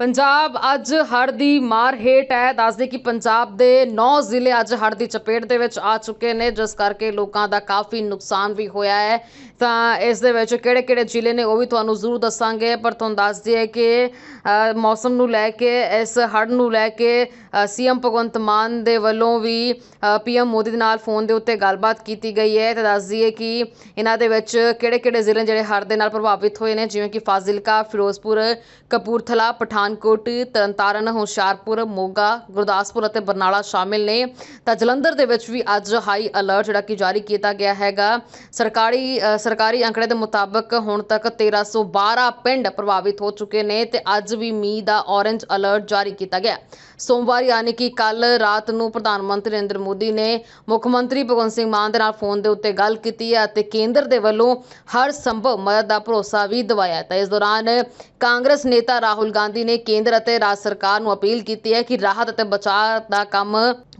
ਪੰਜਾਬ ਅੱਜ ਹੜ੍ਹ ਦੀ ਮਾਰ ਹੇਠ ਹੈ। ਦੱਸਦੇ ਕਿ ਪੰਜਾਬ ਦੇ 9 ਜ਼ਿਲ੍ਹੇ ਅੱਜ ਹੜ੍ਹ ਦੀ ਚਪੇਟ ਦੇ ਵਿੱਚ ਆ ਚੁੱਕੇ ਨੇ, ਜਿਸ ਕਰਕੇ ਲੋਕਾਂ ਦਾ ਕਾਫੀ ਨੁਕਸਾਨ ਵੀ ਹੋਇਆ ਹੈ। ਤਾਂ ਇਸ ਦੇ ਵਿੱਚ ਕਿਹੜੇ-ਕਿਹੜੇ ਜ਼ਿਲ੍ਹੇ ਨੇ ਉਹ ਵੀ ਤੁਹਾਨੂੰ ਜ਼ਰੂਰ ਦੱਸਾਂਗੇ, ਪਰ ਤੁਹਾਨੂੰ ਦੱਸ ਦਈਏ ਕਿ ਮੌਸਮ ਨੂੰ ਲੈ ਕੇ, ਇਸ ਹੜ੍ਹ ਨੂੰ ਲੈ ਕੇ ਸੀਐਮ ਭਗਵੰਤ ਮਾਨ ਦੇ ਵੱਲੋਂ ਵੀ ਪੀਐਮ ਮੋਦੀ ਦੇ ਨਾਲ ਫੋਨ ਦੇ ਉੱਤੇ ਗੱਲਬਾਤ ਕੀਤੀ ਗਈ ਹੈ। ਤੇ ਦੱਸ ਦਈਏ ਕਿ ਇਹਨਾਂ ਦੇ ਵਿੱਚ ਕਿਹੜੇ-ਕਿਹੜੇ ਜ਼ਿਲ੍ਹੇ ਜਿਹੜੇ ਹੜ੍ਹ ਦੇ ਨਾਲ ਪ੍ਰਭਾਵਿਤ ਹੋਏ ਨੇ, ਜਿਵੇਂ ਕਿ ਫਾਜ਼ਿਲਕਾ, ਫਿਰੋਜ਼ਪੁਰ, ਕਪੂਰਥਲਾ ਪਠਾਨ ਪਠਾਨਕੋਟ ਤਰਨਤਾਰਨ, ਹੁਸ਼ਿਆਰਪੁਰ, ਮੋਗਾ, ਗੁਰਦਾਸਪੁਰ ਅਤੇ ਬਰਨਾਲਾ ਸ਼ਾਮਿਲ ਨੇ। ਤਾਂ ਜਲੰਧਰ ਦੇ ਵਿੱਚ ਵੀ ਅੱਜ ਹਾਈ ਅਲਰਟ ਜਿਹੜਾ ਕਿ ਜਾਰੀ ਕੀਤਾ ਗਿਆ ਹੈਗਾ। ਸਰਕਾਰੀ ਸਰਕਾਰੀ ਅੰਕੜੇ ਦੇ ਮੁਤਾਬਕ ਹੁਣ ਤੱਕ 1312 ਪਿੰਡ ਪ੍ਰਭਾਵਿਤ ਹੋ ਚੁੱਕੇ ਨੇ ਤੇ ਅੱਜ ਵੀ ਮੀਂਹ ਦਾ ਔਰੇਂਜ ਅਲਰਟ ਜਾਰੀ ਕੀਤਾ ਗਿਆ। ਸੋਮਵਾਰ ਯਾਨੀ ਕਿ ਕੱਲ ਰਾਤ ਨੂੰ ਪ੍ਰਧਾਨ ਮੰਤਰੀ ਨਰਿੰਦਰ ਮੋਦੀ ਨੇ ਮੁੱਖ ਮੰਤਰੀ ਭਗਵੰਤ ਸਿੰਘ ਮਾਨ ਦੇ ਨਾਲ ਫੋਨ ਦੇ ਉੱਤੇ ਗੱਲ ਕੀਤੀ ਹੈ ਅਤੇ ਕੇਂਦਰ ਦੇ ਵੱਲੋਂ ਹਰ ਸੰਭਵ ਮਦਦ ਦਾ ਭਰੋਸਾ ਵੀ ਦਿਵਾਇਆ ਤਾਂ ਇਸ ਦੌਰਾਨ ਕਾਂਗਰਸ ਨੇਤਾ ਰਾਹੁਲ ਗਾਂਧੀ ਨੇ ਕੇਂਦਰ ਅਤੇ ਰਾਜ ਸਰਕਾਰ ਨੂੰ ਅਪੀਲ ਕੀਤੀ ਹੈ ਕਿ ਰਾਹਤ ਅਤੇ ਬਚਾਅ ਦਾ ਕੰਮ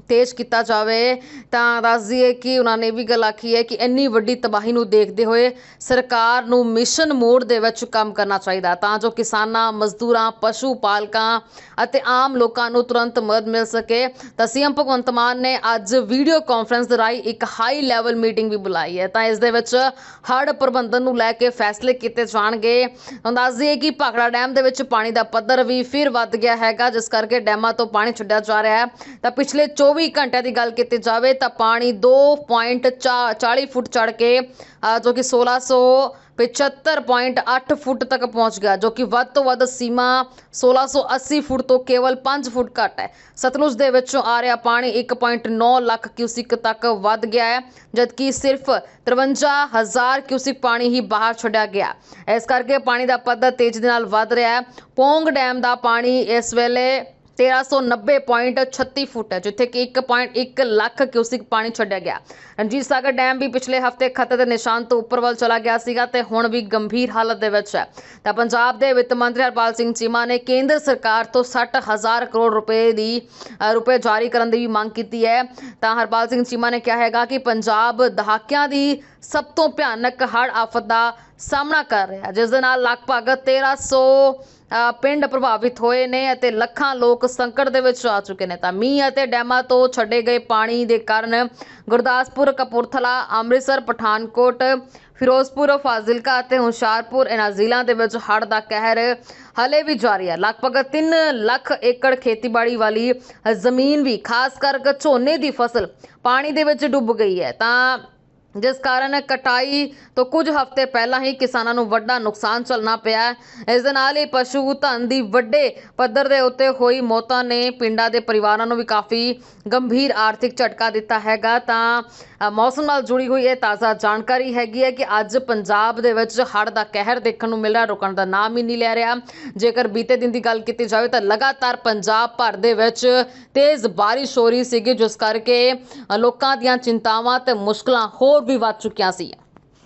ਤੇਜ਼ ਕੀਤਾ ਜਾਵੇ। ਤਾਂ ਦੱਸ ਦਈਏ ਕਿ ਉਹਨਾਂ ਨੇ ਇਹ ਵੀ ਗੱਲ ਆਖੀ ਹੈ ਕਿ ਇੰਨੀ ਵੱਡੀ ਤਬਾਹੀ ਨੂੰ ਦੇਖਦੇ ਹੋਏ ਸਰਕਾਰ ਨੂੰ ਮਿਸ਼ਨ ਮੋਡ ਦੇ ਵਿੱਚ ਕੰਮ ਕਰਨਾ ਚਾਹੀਦਾ। ਤਾਂ ਜੋ ਕਿਸਾਨਾਂ, ਮਜ਼ਦੂਰਾਂ, ਪਸ਼ੂ ਪਾਲਕਾਂ ਅਤੇ ਆਮ ਲੋਕਾਂ ਨੂੰ ਤੁਰੰਤ ਮਦਦ ਮਿਲ ਸਕੇ। ਤਾਂ ਸੀਐਮ ਭਗਵੰਤ ਮਾਨ ਨੇ ਅੱਜ ਵੀਡੀਓ ਕਾਨਫਰੰਸ ਦੇ ਰਾਹੀਂ ਇੱਕ ਹਾਈ ਲੈਵਲ ਮੀਟਿੰਗ ਵੀ ਬੁਲਾਈ ਹੈ। ਤਾਂ ਇਸ ਦੇ ਵਿੱਚ ਹੜ੍ਹ ਪ੍ਰਬੰਧਨ ਨੂੰ ਲੈ ਕੇ ਫੈਸਲੇ ਕੀਤੇ ਜਾਣਗੇ। ਤੁਹਾਨੂੰ ਦੱਸ ਦਈਏ ਕਿ ਭਾਖੜਾ ਡੈਮ ਦੇ ਵਿੱਚ ਪਾਣੀ ਦਾ ਪੱਧਰ ਵੀ ਫਿਰ ਵੱਧ ਗਿਆ ਹੈਗਾ ਜਿਸ ਕਰਕੇ ਡੈਮਾਂ ਤੋਂ ਪਾਣੀ ਛੱਡਿਆ ਜਾ ਰਿਹਾ ਹੈ। ਤਾਂ ਪਿਛਲੇ 24 ਘੰਟਿਆਂ ਦੀ ਗੱਲ ਕੀਤੀ ਜਾਵੇ ਤਾਂ ਪਾਣੀ 2.40 ਫੁੱਟ ਚੜ ਕੇ ਅ, ਜੋ ਕਿ 1675.8 ਫੁੱਟ ਤੱਕ ਪਹੁੰਚ ਗਿਆ, ਜੋ ਕਿ ਵੱਧ ਤੋਂ ਵੱਧ ਸੀਮਾ 1680 ਫੁੱਟ ਤੋਂ ਕੇਵਲ 5 ਫੁੱਟ ਘੱਟ ਹੈ। ਸਤਲੁਜ ਦੇ ਵਿੱਚੋਂ ਆ ਰਿਹਾ ਪਾਣੀ 1.9 ਲੱਖ ਕਿਊਸਿਕ ਤੱਕ ਵੱਧ ਗਿਆ ਹੈ, ਜਦਕਿ ਸਿਰਫ 53000 ਕਿਊਸਿਕ ਪਾਣੀ ਹੀ ਬਾਹਰ ਛੱਡਿਆ ਗਿਆ ਇਸ ਕਰਕੇ ਪਾਣੀ ਦਾ ਪੱਧਰ ਤੇਜ਼ੀ ਦੇ ਨਾਲ ਵੱਧ ਰਿਹਾ ਹੈ। ਪੋਂਗ ਡੈਮ ਦਾ ਪਾਣੀ ਇਸ ਵੇਲੇ 1390.36 ਫੁੱਟ ਹੈ, ਜਿੱਥੇ ਕਿ 1.1 ਲੱਖ ਕਿਊਸਿਕ ਪਾਣੀ ਛੱਡਿਆ ਗਿਆ। ਰਣਜੀਤ ਸਾਗਰ ਡੈਮ ਵੀ ਪਿਛਲੇ ਹਫ਼ਤੇ ਖਤਰੇ ਦੇ ਨਿਸ਼ਾਨ ਤੋਂ ਉੱਪਰ ਵੱਲ ਚਲਾ ਗਿਆ ਸੀਗਾ ਤੇ ਹੁਣ ਵੀ ਗੰਭੀਰ ਹਾਲਤ ਦੇ ਵਿੱਚ ਹੈ। ਤਾਂ ਪੰਜਾਬ ਦੇ ਵਿੱਤ ਮੰਤਰੀ ਹਰਪਾਲ ਸਿੰਘ ਚੀਮਾ ਨੇ ਕੇਂਦਰ ਸਰਕਾਰ ਤੋਂ 60000 ਕਰੋੜ ਰੁਪਏ ਦੀ ਰੁਪਏ ਜਾਰੀ ਕਰਨ ਦੀ ਵੀ ਮੰਗ ਕੀਤੀ ਹੈ। ਤਾਂ ਹਰਪਾਲ ਸਿੰਘ ਚੀਮਾ ਨੇ ਕਿਹਾ ਹੈਗਾ ਕਿ ਪੰਜਾਬ ਦਹਾਕਿਆਂ ਦੀ ਸਭ ਤੋਂ ਭਿਆਨਕ ਹੜ੍ਹ ਆਫਤ ਦਾ ਸਾਹਮਣਾ ਕਰ ਰਿਹਾ ਜਿਸ ਦੇ ਨਾਲ ਲਗਭਗ 1300 ਅ, ਪਿੰਡ ਪ੍ਰਭਾਵਿਤ ਹੋਏ ਨੇ ਅਤੇ ਲੱਖਾਂ ਲੋਕ ਸੰਕਟ ਦੇ ਵਿੱਚ ਆ ਚੁੱਕੇ ਨੇ। ਤਾਂ ਮੀਂਹ ਅਤੇ ਡੈਮਾਂ ਤੋਂ ਛੱਡੇ ਗਏ ਪਾਣੀ ਦੇ ਕਾਰਨ ਗੁਰਦਾਸਪੁਰ ਕਪੂਰਥਲਾ ਅੰਮ੍ਰਿਤਸਰ ਪਠਾਨਕੋਟ ਫਿਰੋਜ਼ਪੁਰ ਫਾਜ਼ਿਲਕਾ ਅਤੇ ਹੁਸ਼ਿਆਰਪੁਰ ਇਹਨਾਂ ਜ਼ਿਲ੍ਹਿਆਂ ਦੇ ਵਿੱਚ ਹੜ੍ਹ ਦਾ ਕਹਿਰ ਹਲੇ ਵੀ ਜਾਰੀ ਹੈ। ਲਗਭਗ 3 ਲੱਖ ਏਕੜ ਖੇਤੀਬਾੜੀ ਵਾਲੀ ਜ਼ਮੀਨ ਵੀ ਖਾਸ ਕਰਕੇ ਝੋਨੇ ਦੀ ਫਸਲ ਪਾਣੀ ਦੇ ਵਿੱਚ ਡੁੱਬ ਗਈ ਹੈ। ਤਾਂ ਜਿਸ ਕਾਰਨ ਕਟਾਈ ਤੋਂ ਕੁਝ ਹਫ਼ਤੇ ਪਹਿਲਾਂ ਹੀ ਕਿਸਾਨਾਂ ਨੂੰ ਵੱਡਾ ਨੁਕਸਾਨ ਝੱਲਣਾ ਪਿਆ ਇਸ ਦੇ ਨਾਲ ਹੀ ਪਸ਼ੂ ਧਨ ਦੀ ਵੱਡੇ ਪੱਧਰ ਦੇ ਉੱਤੇ ਹੋਈ ਮੌਤਾਂ ਨੇ ਪਿੰਡਾਂ ਦੇ ਪਰਿਵਾਰਾਂ ਨੂੰ ਵੀ ਕਾਫੀ ਗੰਭੀਰ ਆਰਥਿਕ ਝਟਕਾ ਦਿੱਤਾ ਹੈਗਾ। ਤਾਂ ਮੌਸਮ ਨਾਲ ਜੁੜੀ ਹੋਈ ਇਹ ਤਾਜ਼ਾ ਜਾਣਕਾਰੀ ਹੈਗੀ ਹੈ ਕਿ ਅੱਜ ਪੰਜਾਬ ਦੇ ਵਿੱਚ ਹੜ੍ਹ ਦਾ ਕਹਿਰ ਦੇਖਣ ਨੂੰ ਮਿਲ ਰਿਹਾ, ਰੁਕਣ ਦਾ ਨਾਮ ਹੀ ਨਹੀਂ ਲੈ ਰਿਹਾ। ਜੇਕਰ ਬੀਤੇ ਦਿਨ ਦੀ ਗੱਲ ਕੀਤੀ ਜਾਵੇ ਤਾਂ ਲਗਾਤਾਰ ਪੰਜਾਬ ਭਰ ਦੇ ਵਿੱਚ ਤੇਜ਼ ਬਾਰਿਸ਼ ਹੋ ਰਹੀ ਸੀਗੀ, ਜਿਸ ਕਰਕੇ ਲੋਕਾਂ ਦੀਆਂ ਚਿੰਤਾਵਾਂ ਤੇ ਮੁਸ਼ਕਲਾਂ ਹੋਰ ਵੀ ਵੱਧ ਚੁੱਕੀਆਂ ਸੀ।